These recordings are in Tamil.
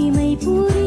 மகிமை புரி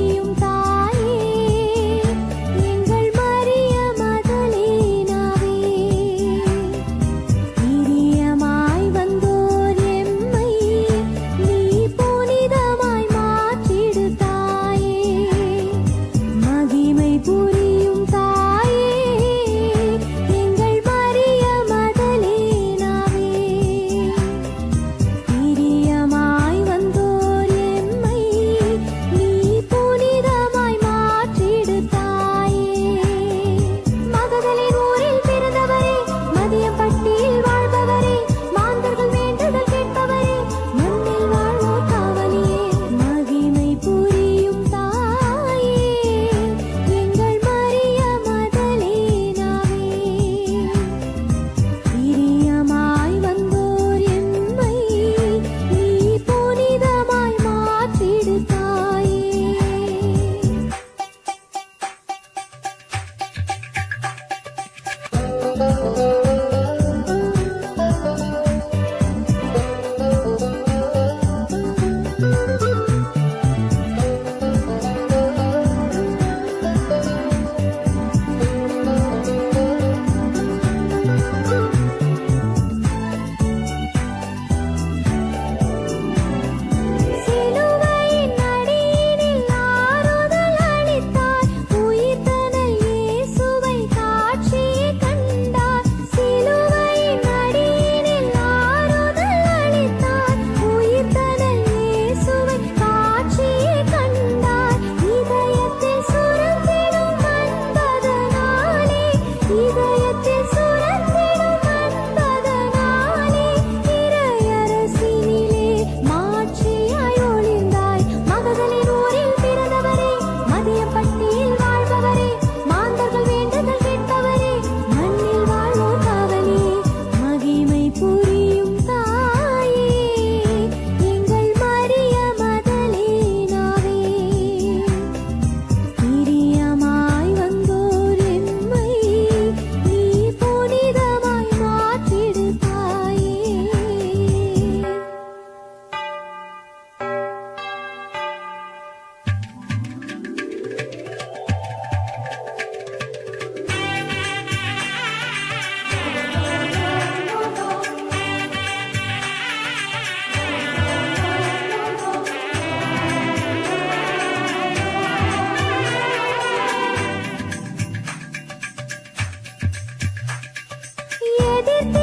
আমাদের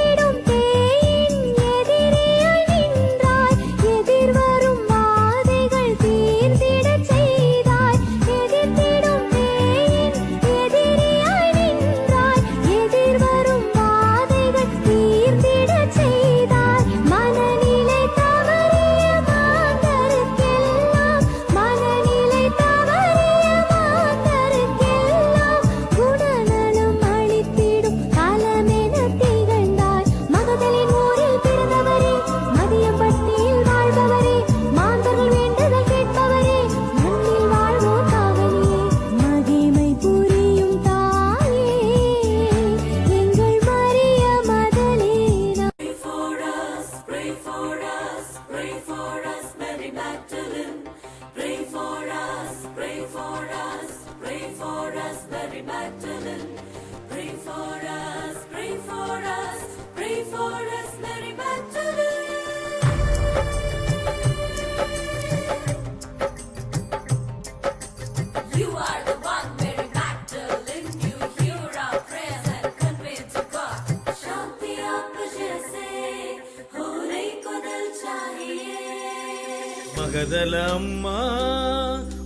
மகதல அம்மா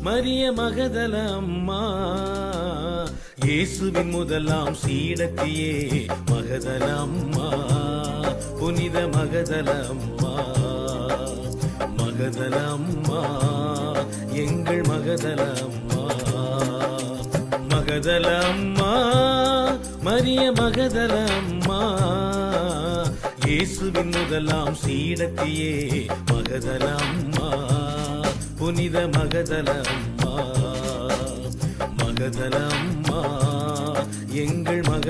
மரிய மகதல அம்மா இயேசுவின் முதலாம் சீடத்தியே மகதலம்மா புனித மகதலம்மா மகதலம்மா எங்கள் மகதலம்மா மகதலம்மா மரிய மகதலம்மா இயேசுவின் முதலாம் சீடத்தியே மகதலம்மா புனித மகதலம்மா மகதலம்மா.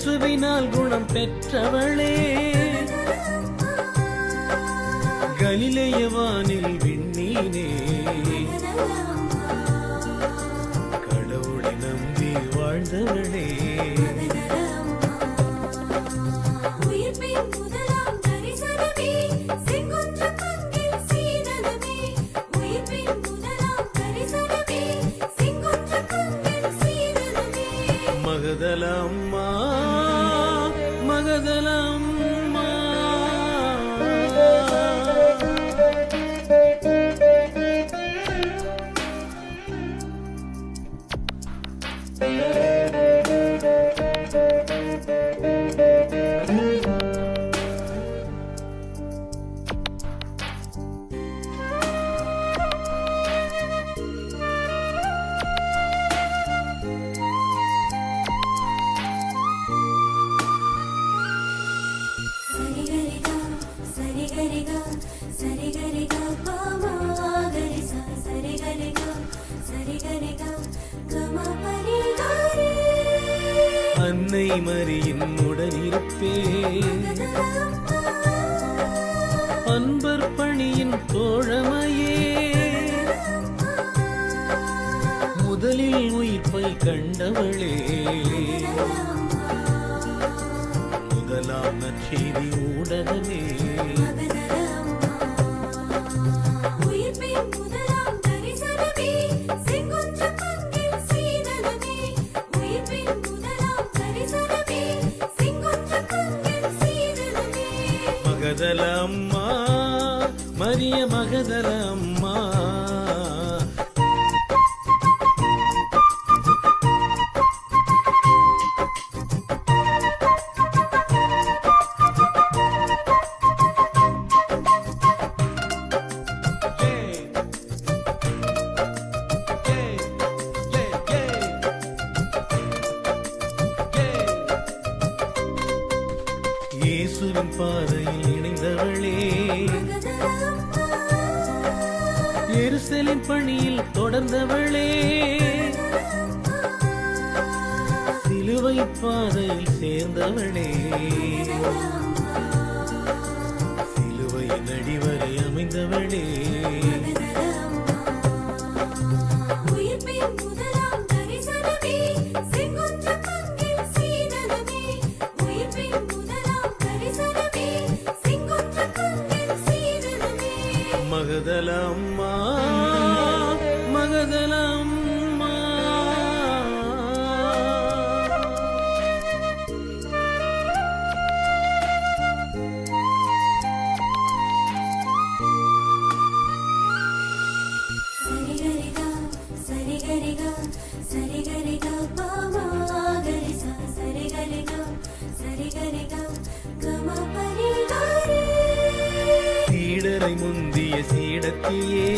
இயேசுவினால் குணம் பெற்றவளே. கலிலையவானில் விண்ணீனே. கடவுளை நம்பி வாழ்ந்தவளே. அன்னை மரியின் உடனிருப்பேன் அன்பர் பணியின் தோழமையே. முதலில் உயிர்ப்பை கண்டவளே. முதலாம் நற்செய்தி ஊடகமே. உயிர்ப்பை மரிய மகதல அம்மா. இயேசுவின் பாதையில் இணைந்தவளே. எருசலின் பணியில் தொடர்ந்தவளே. சிலுவை பாதையில் சேர்ந்தவளே. சிலுவையின் அடிவரை அமைந்தவளே. முந்திய சீடத்தியே